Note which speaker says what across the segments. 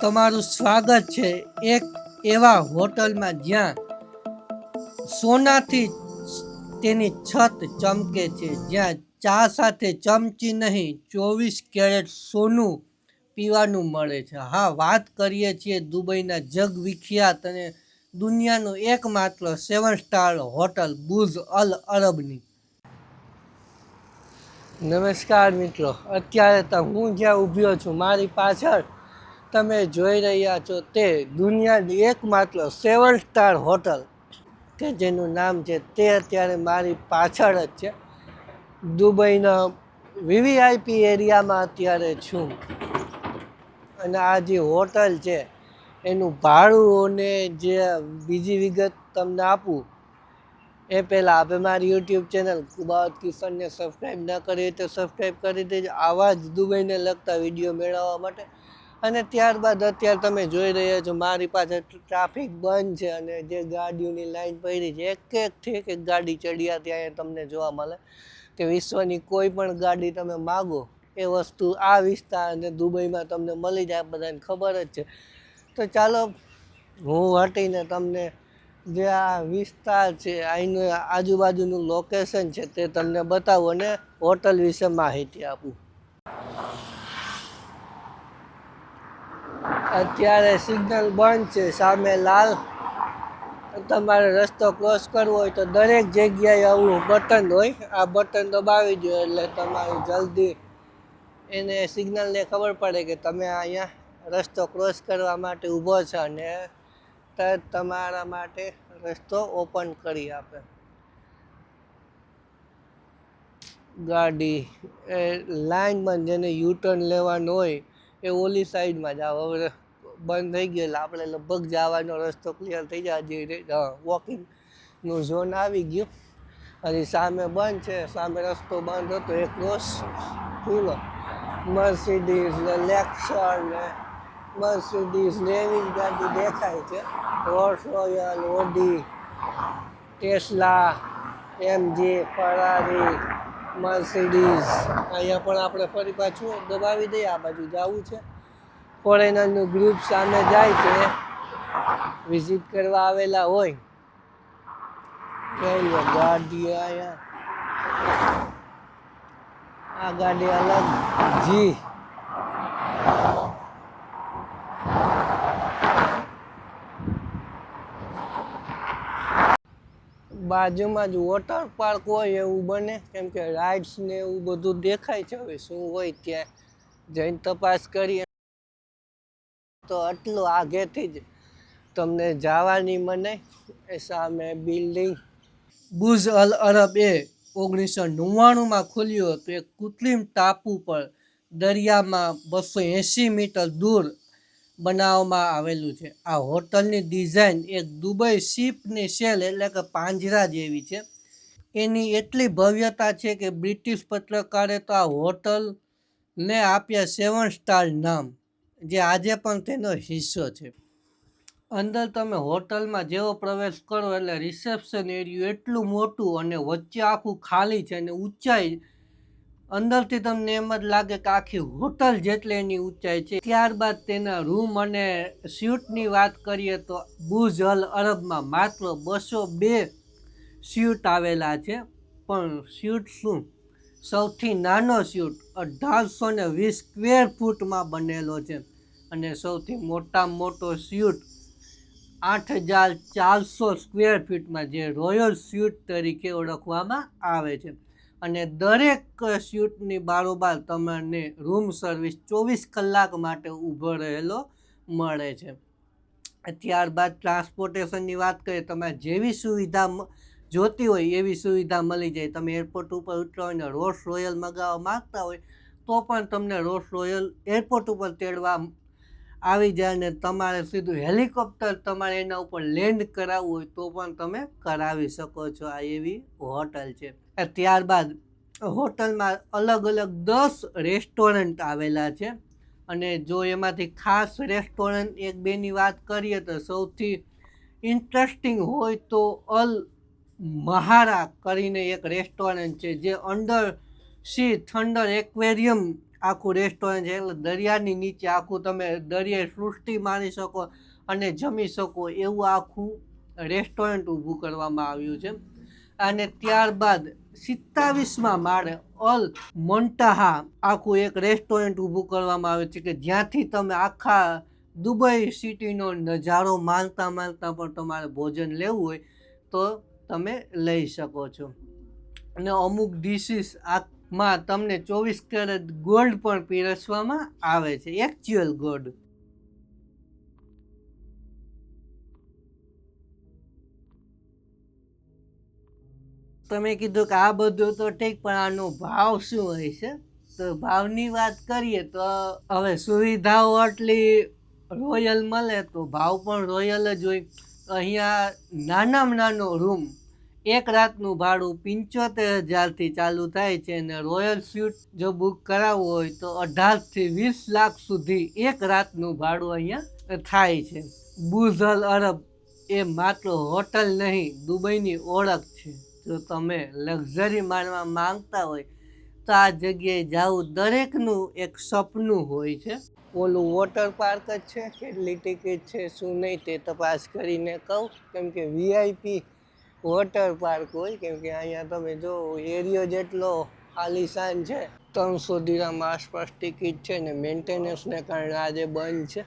Speaker 1: તમારું સ્વાગત છે એક એવા હોટલમાં જ્યાં સોનાથી તેની છત ચમકે છે, જ્યાં ચા સાથે ચમચી નહીં, ચોવીસ કેરેટ સોનું પીવાનું મળે છે. હા, વાત કરીએ છીએ દુબઈના જગ વિખ્યાત અને દુનિયાનું એકમાત્ર સેવન સ્ટાર હોટલ બુઝ અલ અરબની. નમસ્કાર મિત્રો. અત્યારે તો હું જ્યાં ઊભ્યો છું, મારી પાછળ તમે જોઈ રહ્યા છો તે દુનિયાની એકમાત્ર સેવન સ્ટાર હોટલ, કે જેનું નામ છે તે અત્યારે મારી પાછળ જ છે. દુબઈના વીવીઆઈપી એરિયામાં અત્યારે છું. અને આ જે હોટલ છે, એનું ભાડું અને જે બીજી વિગત તમને આપું એ પહેલાં આપણે મારી યુટ્યુબ ચેનલ કુબાવત કિશનને સબસ્ક્રાઈબ ના કરી હોય તો સબસ્ક્રાઈબ કરી દેજો. આવા જ દુબઈને લગતા વીડિયો મેળવવા માટે. અને ત્યારબાદ અત્યારે તમે જોઈ રહ્યા છો, મારી પાસે ટ્રાફિક બંધ છે અને જે ગાડીઓની લાઈન પડી છે, એક એકથી એક એક ગાડી ચડિયા ત્યાં તમને જોવા મળે કે વિશ્વની કોઈ પણ ગાડી તમે માગો, એ વસ્તુ આ વિસ્તાર અને દુબઈમાં તમને મળી જાય, બધાને ખબર જ છે. તો ચાલો, હું હટીને તમને જે આ વિસ્તાર છે અહીંનું આજુબાજુનું લોકેશન છે તે તમને બતાવું અને હોટલ વિશે માહિતી આપું. અત્યારે સિગ્નલ બંધ છે, સામે લાલ. તમારે રસ્તો ક્રોસ કરવો હોય તો દરેક જગ્યાએ આવું બટન હોય. આ બટન દબાવી દો એટલે તમારે જલ્દી એને સિગ્નલને ખબર પડે કે તમે અહીંયા રસ્તો ક્રોસ કરવા માટે ઊભો છો અને તરત તમારા માટે રસ્તો ઓપન કરી આપે. ગાડી, એ લાઇનમાં જેને યુટર્ન લેવાનું હોય, એ ઓલી સાઈડમાં જાવ હવે બંધ થઈ ગયો એટલે આપણે લગભગ જવાનો રસ્તો ક્લિયર થઈ જાય. હજી વોકિંગનું ઝોન આવી ગયું. હજી સામે બંધ છે. સામે રસ્તો બંધ હતો. એક ક્રોસ ખુલ્લો. મર્સિડીઝ ને લેક્સર ને મર્સિડીઝ ને એવી ગાડી દેખાય છે. Rolls Royce Audi Tesla MG Ferrari Mercedes અહીંયા પણ આપણે ફરી પાછું દબાવી દઈએ. આ બાજુ જવું છે. ફોરેનરનું ગ્રુપ સામે જાય છે. વિઝિટ કરવા આવેલા હોય. કઈ ગાડી અહીંયા. આ ગાડી અલગ. જી બાજુમાં જ વોટર પાર્ક હોય એવું બને. કેમ કે રાઇડ્સ ને એવું બધું દેખાય છે. હવે શું હોય ત્યાં? જઈને તપાસ કરીએ. તો આટલું આગેથી જ તમને જવાની મને એ સામે બિલ્ડિંગ બુઝ અલ અરબ એ ઓગણીસો નવ્વાણુંમાં ખુલ્યું હતું. એક કૃત્રિમ ટાપુ પર દરિયામાં બસો એંસી મીટર દૂર બનાવવામાં આવેલું છે. આ હોટલની ડિઝાઇન એક દુબઈ શિપની સેલ એટલે કે પાંજરા જેવી છે. એની એટલી ભવ્યતા છે કે બ્રિટિશ પત્રકારે તો આ હોટલને આપ્યા સેવન સ્ટાર નામ, જે આજે પણ તેનો હિસ્સો છે. અંદર તમે હોટલમાં જેવો પ્રવેશ કરો એટલે રિસેપ્શન એરિયું એટલું મોટું અને વચ્ચે આખું ખાલી છે અને ઊંચાઈ અંદરથી તમને એમ જ લાગે કે આખી હોટલ જેટલી એની ઊંચાઈ છે. ત્યારબાદ તેના રૂમ અને સ્યુટની વાત કરીએ તો બુઝ અલ અરબમાં માત્ર બસો બે સ્યુટ આવેલા છે. પણ સ્યુટ શું? સૌથી નાનો સ્યુટ અઢારસો ને વીસ સ્ક્વેર ફૂટમાં બનેલો છે અને સૌથી મોટામાં મોટો સ્યુટ આઠ હજાર ચારસો સ્ક્વેર ફીટમાં જે રોયલ સ્યુટ તરીકે ઓળખવામાં આવે છે. અને દરેક સ્યુટની બારોબાર તમને રૂમ સર્વિસ ચોવીસ કલાક માટે ઊભો રહેલો મળે છે. ત્યારબાદ ટ્રાન્સપોર્ટેશનની વાત કરીએ તમારે જેવી સુવિધા જોતી હોય, એવી સુવિધા મળી જાય. તમે એરપોર્ટ ઉપર ઉતરો અને રોલ્સ રોયલ મગાવવા માગતા હોય, તો પણ તમને રોલ્સ રોયલ એરપોર્ટ ઉપર તેડવા આવી જાય ને તમારે સીધું હેલિકોપ્ટર તમારે એના ઉપર લેન્ડ કરાવવું હોય તો પણ તમે કરાવી શકો છો. આ એવી હોટલ છે. ત્યારબાદ હોટલમાં અલગ અલગ દસ રેસ્ટોરન્ટ આવેલા છે. અને જો એમાંથી ખાસ રેસ્ટોરન્ટ એક બેની વાત કરીએ તો સૌથી ઇન્ટરેસ્ટિંગ હોય તો અલ મહારા કરીને એક રેસ્ટોરન્ટ છે, જે અંડર સી થંડર એક્વેરિયમ આખું રેસ્ટોરન્ટ છે. એટલે દરિયાની નીચે આખું તમે દરિયાએ સૃષ્ટિ માણી શકો અને જમી શકો એવું આખું રેસ્ટોરન્ટ ઊભું કરવામાં આવ્યું છે. અને ત્યારબાદ સિત્તાવીસમાં માળે ઓલ મોન્ટાહા આખું એક રેસ્ટોરન્ટ ઊભું કરવામાં આવ્યું છે કે જ્યાંથી તમે આખા દુબઈ સિટીનો નજારો માણતા માણતા પણ તમારે ભોજન લેવું હોય તો તમે લઈ શકો છો. અને અમુક ડિશિસ આમાં તમને ચોવીસ કેરેટ ગોલ્ડ પણ પીરસવામાં આવે છે એકચ્યુઅલ ગોલ્ડ તમે કીધું કે આ બધું તો ઠીક, પણ આનો ભાવ શું હોય છે? તો ભાવની વાત કરીએ તો હવે સુવિધાઓ આટલી રોયલ મળે તો ભાવ પણ રોયલ જ હોય. અહીંયા નાનામાં નાનો રૂમ એક રાતનું ભાડું પંચોતેર હજારથી ચાલુ થાય છે અને રોયલ સ્યુટ જો બુક કરાવવું હોય તો અઢારથી વીસ લાખ સુધી એક રાતનું ભાડું અહીંયા થાય છે. બુઝલ અરબ એ માત્ર હોટલ નહીં, દુબઈની ઓળખ છે. જો તમે લક્ઝરી માણવા માંગતા હોય, તો આ જગ્યાએ જવું દરેકનું એક સપનું હોય છે. ઓલું વોટર પાર્ક જ છે, કેટલી ટિકિટ છે, શું નહીં તે તપાસ કરીને કહું. કેમ કે વીઆઈપી વોટર પાર્ક હોય, કેમ કે અહીંયા તમે જો એરિયો જેટલો આલિશાન છે, ત્રણસો દિરામ આસપાસ ટિકિટ છે ને મેન્ટેનન્સને કારણે આજે બંધ છે.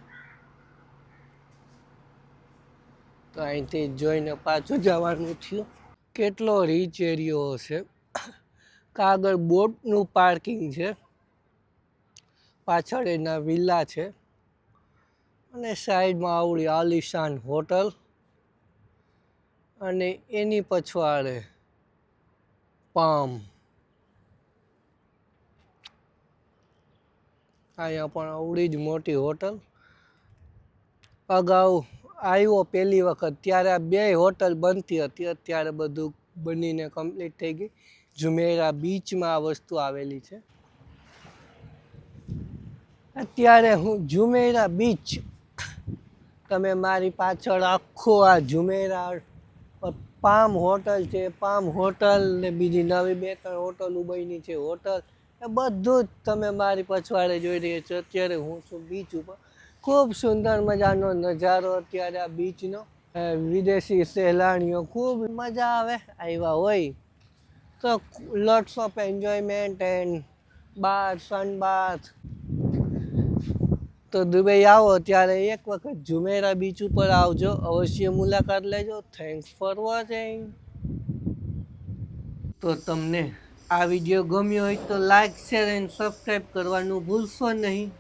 Speaker 1: તો અહીંથી જોઈને પાછું જવાનું થયું. કેટલો રીચ એરિયો હશે કાગળ બોટનું પાર્કિંગ છે. પાછળ એના વિલ્લા છે. અને સાઈડમાં આવડી આલિશાન હોટલ. અને એની પછવાડે પામ. અહીંયા પણ આવડી જ મોટી હોટલ. અગાઉ આવ્યો પહેલી વખત, ત્યારે આ બે હોટલ બનતી હતી. અત્યારે બધું બનીને કમ્પ્લીટ થઈ ગઈ. ઝુમેરા બીચમાં આ વસ્તુ આવેલી છે. અત્યારે હું ઝુમેરા બીચ તમે મારી પાછળ આખો આ ઝુમેરા પામ હોટલ છે. પામ હોટલ ને બીજી નવી બે ત્રણ હોટલ બની છે. હોટલ એ બધું જ તમે મારી પછવાડે જોઈ રહ્યા છો. અત્યારે હું છું બીચ ઉપર. ખૂબ સુંદર મજાનો નજારો અત્યારે આ બીચનો વિદેશી સહેલાણીઓ ખૂબ મજા આવે આવ્યા હોય. તો lots of enjoyment and bar sunbath તો દુબઈ આવો ત્યારે એક વખત ઝુમેરા બીચ ઉપર આવજો. અવશ્ય મુલાકાત લેજો. થેન્ક્સ ફોર વોચિંગ તો તમને આ વીડિયો ગમ્યો હોય તો લાઈક શેર એન્ડ સબસ્ક્રાઈબ કરવાનું ભૂલશો નહીં.